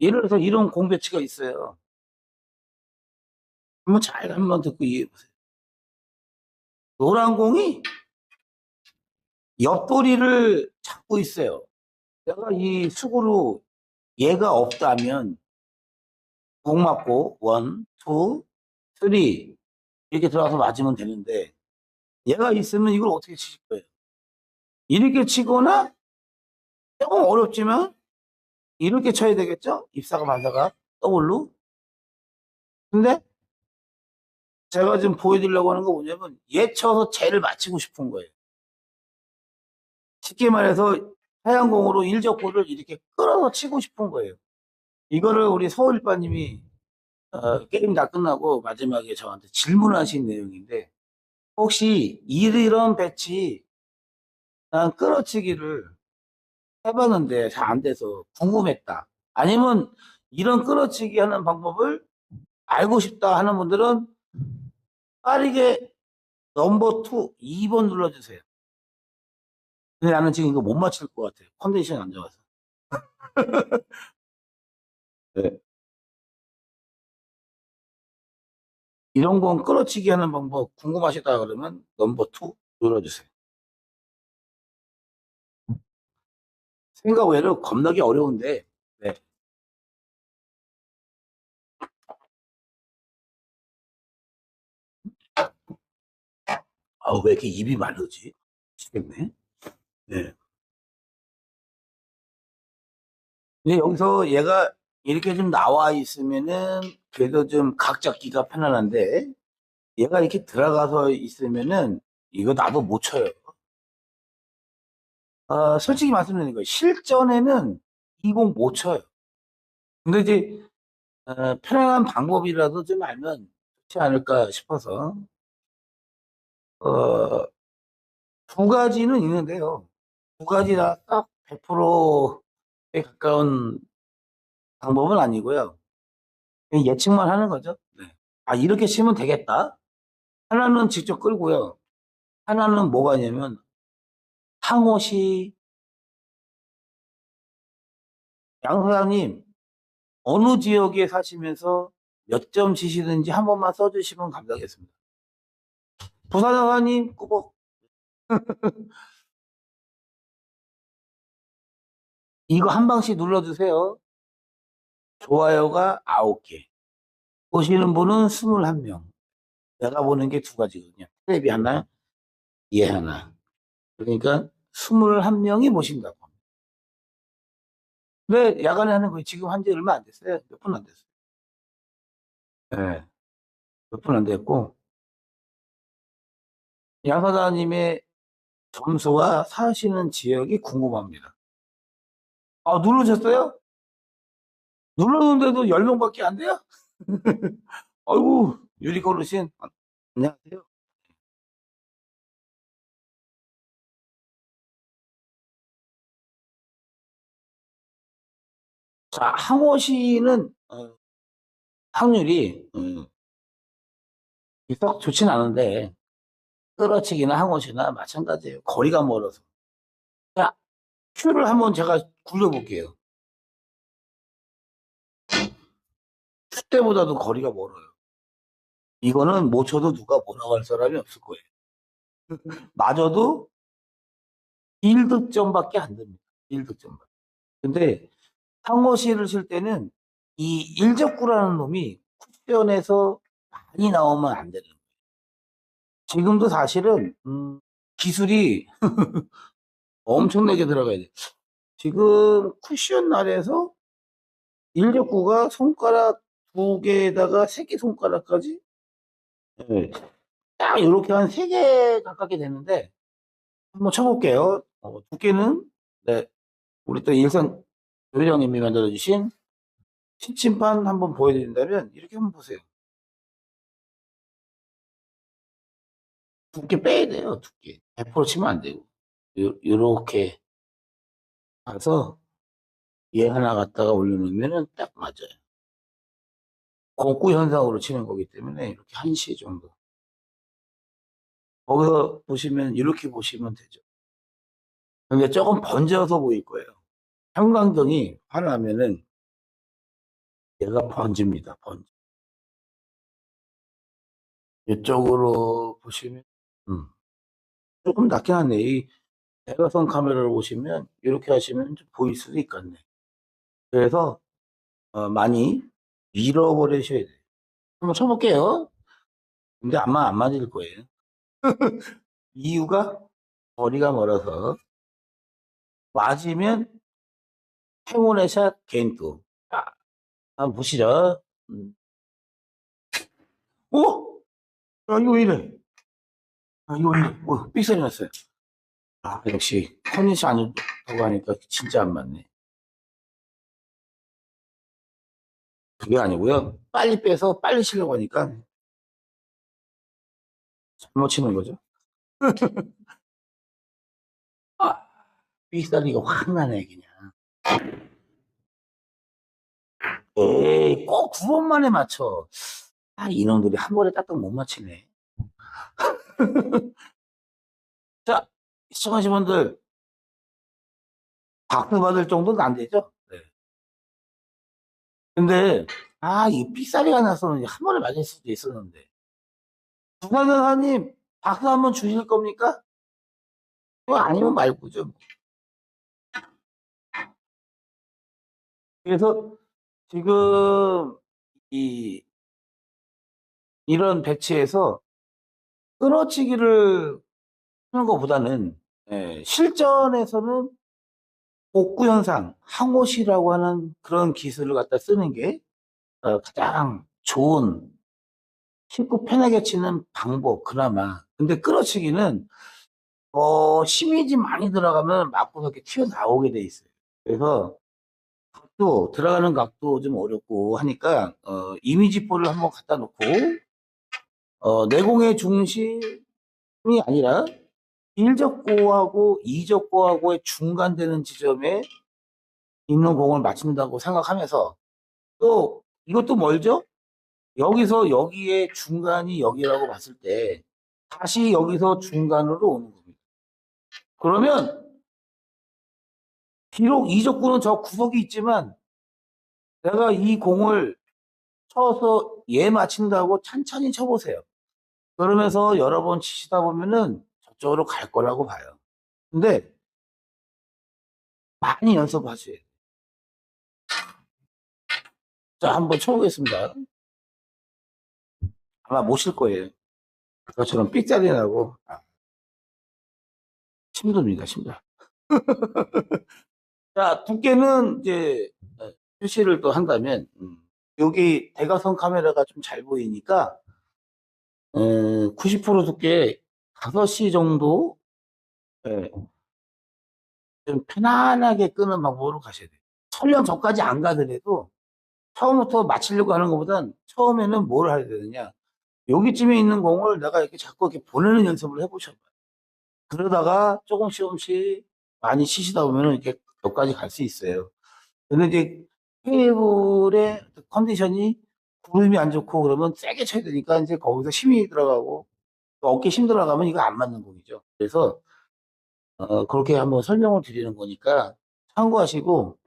예를 들어서 이런 공배치가 있어요. 한번 잘 한번 듣고 이해해 보세요. 노란 공이 옆도리를 잡고 있어요. 내가 이 수구로 얘가 없다면 공 맞고 원, 투, 쓰리 이렇게 들어가서 맞으면 되는데 얘가 있으면 이걸 어떻게 치실 거예요? 이렇게 치거나 조금 어렵지만 이렇게 쳐야 되겠죠? 입사가 반사가 더블로. 근데 제가 지금 보여드리려고 하는 거 뭐냐면 얘 쳐서 쟤를 맞히고 싶은 거예요. 쉽게 말해서 하얀 공으로 일적구를 이렇게 끌어서 치고 싶은 거예요. 이거를 우리 서울일빠님이 어, 게임 다 끝나고 마지막에 저한테 질문하신 내용인데 혹시 이런 배치 난 끌어치기를 해봤는데 잘 안 돼서 궁금했다. 아니면 이런 끌어치기 하는 방법을 알고 싶다 하는 분들은 빠르게 넘버 2, 2번 눌러주세요. 근데 나는 지금 이거 못 맞힐 것 같아요. 컨디션이 안 좋아서. 네. 이런 건 끌어치기 하는 방법 궁금하시다 그러면 넘버 2 눌러주세요. 생각 외로 겁나게 어려운데, 네. 아우, 왜 이렇게 입이 마르지? 미치겠네. 네. 근데 여기서 얘가 이렇게 좀 나와 있으면은 그래도 좀 각 잡기가 편안한데 얘가 이렇게 들어가서 있으면은 이거 나도 못 쳐요. 아, 솔직히 말씀드리는 거예요. 실전에는 이공못 쳐요. 근데 이제 어, 편안한 방법이라도 좀 알면 좋지 않을까 싶어서 어, 두 가지는 있는데요. 두 가지 다딱 100%에 가까운 방법은 아니고요. 예측만 하는 거죠. 네. 아, 이렇게 치면 되겠다. 하나는 직접 끌고요. 하나는 뭐가 있냐면, 상호시, 양 사장님, 어느 지역에 사시면서 몇점 치시는지 한 번만 써주시면 감사하겠습니다. 부산 사장님, 꾸벅. 이거 한 방씩 눌러주세요. 좋아요가 9개. 보시는 분은 21명. 내가 보는 게 두 가지거든요. 텔레비 하나, 얘 하나. 그러니까 21명이 보신다고. 근데 야간에 하는 거 지금 한 지 얼마 안 됐어요. 몇 분 안 됐어요. 네. 몇 분 안 됐고. 양 사장님의 점수와 사시는 지역이 궁금합니다. 아, 누르셨어요? 눌렀는데도 10명밖에 안 돼요? 아이고, 유리 어르신. 아, 안녕하세요. 자, 항호시는, 어, 확률이, 음, 썩 좋진 않은데, 끌어치기나 항호시나 마찬가지예요. 거리가 멀어서. 자, 큐를 한번 제가 굴려볼게요. 큐 때보다도 거리가 멀어요. 이거는 못 쳐도 누가 뭐라고 할 사람이 없을 거예요. 맞아도 1득점밖에 안 됩니다. 1득점밖에. 근데 상호시를 칠 때는 이 일적구라는 놈이 쿠션에서 많이 나오면 안 되는 거예요. 지금도 사실은 음, 기술이 엄청나게 들어가야 돼. 지금 쿠션 날에서 일적구가 손가락 두 개에다가 새끼 손가락까지 네. 딱 이렇게 한 세 개 가깝게 되는데 한번 쳐볼게요. 어, 두께는 네 우리 또 일선 조회장님이 만들어주신 신침판 한번 보여드린다면 이렇게 한번 보세요. 두께 빼야 돼요. 두께 100% 치면 안 되고 요, 요렇게 가서 얘 하나 갖다가 올려놓으면 딱 맞아요. 공구 현상으로 치는 거기 때문에 이렇게 1시 정도. 거기서 보시면 이렇게 보시면 되죠. 근데 조금 번져서 보일 거예요. 형광등이 화나면은 얘가 번지입니다. 번지. 이쪽으로 보시면 음. 조금 낮긴 하네. 이 대각선 카메라를 보시면 이렇게 하시면 좀 보일 수도 있겠네. 그래서 어, 많이 밀어버리셔야 돼요. 한번 쳐볼게요. 근데 아마 안 맞을 거예요. 이유가 거리가 멀어서 맞으면 행운의 샷 개인도. 자, 한번 보시죠. 음. 오! 야, 이거 왜 이래? 아, 이거 왜 이래? 어, 삑사리 났어요. 아, 역시 안 좋다고 하니까 진짜 안 맞네. 그게 아니고요. 빨리 빼서 빨리 치려고 하니까 잘못 치는 거죠. 아, 삑사리가 확 나네, 그냥. 에이, 꼭두번 만에 맞춰. 아, 이놈들이 한 번에 딱딱 못 맞히네. 자, 시청하신 분들, 박수 받을 정도는 안 되죠? 네. 근데, 아, 이 삑사리가 나서는 한 번에 맞을 수도 있었는데. 부산연사님, 박수 한 번 주실 겁니까? 그거 아니면 말고죠. 뭐. 그래서 지금 이 이런 배치에서 끊어치기를 하는 것보다는 예, 실전에서는 복구 현상, 항옷이라고 하는 그런 기술을 갖다 쓰는 게 어, 가장 좋은 쉽고 편하게 치는 방법 그나마. 근데 끊어치기는 어, 좀 많이 들어가면 맞고 이렇게 튀어나오게 돼 있어요. 그래서 각도, 들어가는 각도 좀 어렵고 하니까, 어, 이미지볼을 한번 갖다 놓고, 어, 내공의 중심이 아니라, 1적고하고 2적고하고의 중간 되는 지점에 있는 공을 맞춘다고 생각하면서, 또, 이것도 멀죠? 여기서 여기에 중간이 여기라고 봤을 때, 다시 여기서 중간으로 오는 겁니다. 그러면, 비록 이적구는 저 구석이 있지만 내가 이 공을 쳐서 얘 맞힌다고 천천히 쳐보세요. 그러면서 여러 번 치시다 보면은 저쪽으로 갈 거라고 봐요. 근데 많이 연습하셔야 돼요. 자, 한번 쳐보겠습니다. 아마 못칠 거예요. 그것처럼 삑자리 나고 아, 힘듭니다, 힘들어. 자, 두께는 이제 어, 표시를 또 한다면 음, 여기 대각선 카메라가 좀 잘 보이니까 어, 90% 두께 5시 정도 예, 좀 편안하게 끄는 방법으로 가셔야 돼요. 설령 저까지 안 가더라도 처음부터 맞추려고 하는 것보단 처음에는 뭘 해야 되느냐 여기쯤에 있는 공을 내가 이렇게 자꾸 이렇게 보내는 연습을 해보셔봐요. 그러다가 조금씩 조금씩 많이 치시다 보면은 이렇게 여기까지 갈 수 있어요. 근데 이제 케이블의 컨디션이 구름이 안 좋고 그러면 세게 쳐야 되니까 이제 거기서 힘이 들어가고 또 어깨 힘 들어가면 이거 안 맞는 공이죠. 그래서 어, 그렇게 한번 설명을 드리는 거니까 참고하시고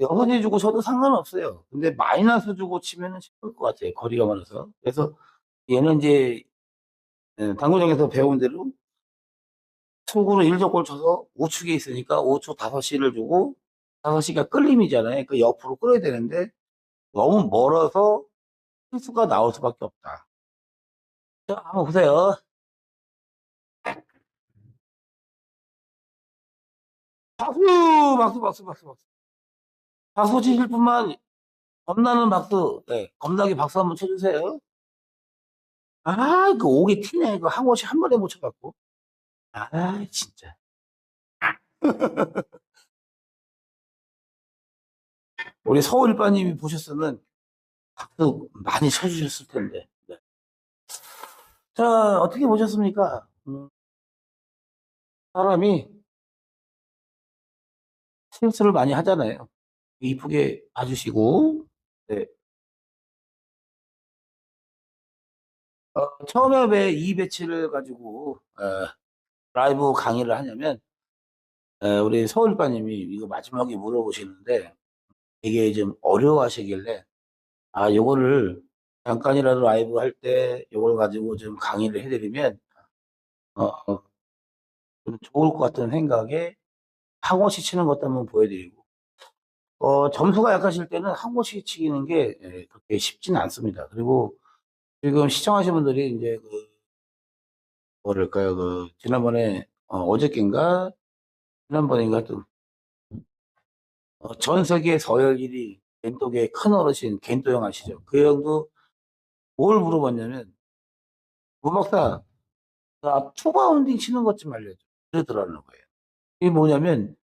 여섯 개 주고 쳐도 상관없어요. 근데 마이너스 주고 치면은 힘들 것 같아요. 거리가 많아서. 그래서 얘는 이제 예, 당구장에서 배운 대로 속으로 1적골 쳐서 우측에 있으니까 5초 5시를 주고 5시가 끌림이잖아요. 그 옆으로 끌어야 되는데 너무 멀어서 실수가 나올 수밖에 없다. 자, 한번 보세요. 박수! 박수, 박수, 박수, 박수. 박수 치실 분만 겁나는 박수, 네, 겁나게 박수 한번 쳐주세요. 아, 그 옥이 튀네. 그한 곳이 한 번에 못 쳐갖고. 아, 진짜. 우리 서울일빠님이 보셨으면 박수 많이 쳐주셨을 텐데. 네. 자, 어떻게 보셨습니까? 음, 사람이 실수를 많이 하잖아요. 이쁘게 봐주시고, 네. 어, 처음에 왜 이 배치를 가지고 어, 라이브 강의를 하냐면 어, 우리 서울빠님이 이거 마지막에 물어보시는데 되게 좀 어려워하시길래 아 요거를 잠깐이라도 라이브 할 때 요걸 가지고 좀 강의를 해드리면 어, 어, 좀 좋을 것 같은 생각에 항호시 치는 것도 한번 보여드리고 어, 점수가 약하실 때는 항호시 치기는 게 예, 그렇게 쉽지는 않습니다. 그리고 지금 시청하신 분들이 이제 그 뭐랄까요 그 지난번에 어, 어저께인가 지난번인가 또 어, 전 세계 서열 1위 겐토계의 큰 어르신 겐토 형 아시죠? 그 형도 뭘 물어봤냐면 무박사 나 투바운딩 치는 것 좀 알려줘 그러더라는 거예요. 이게 뭐냐면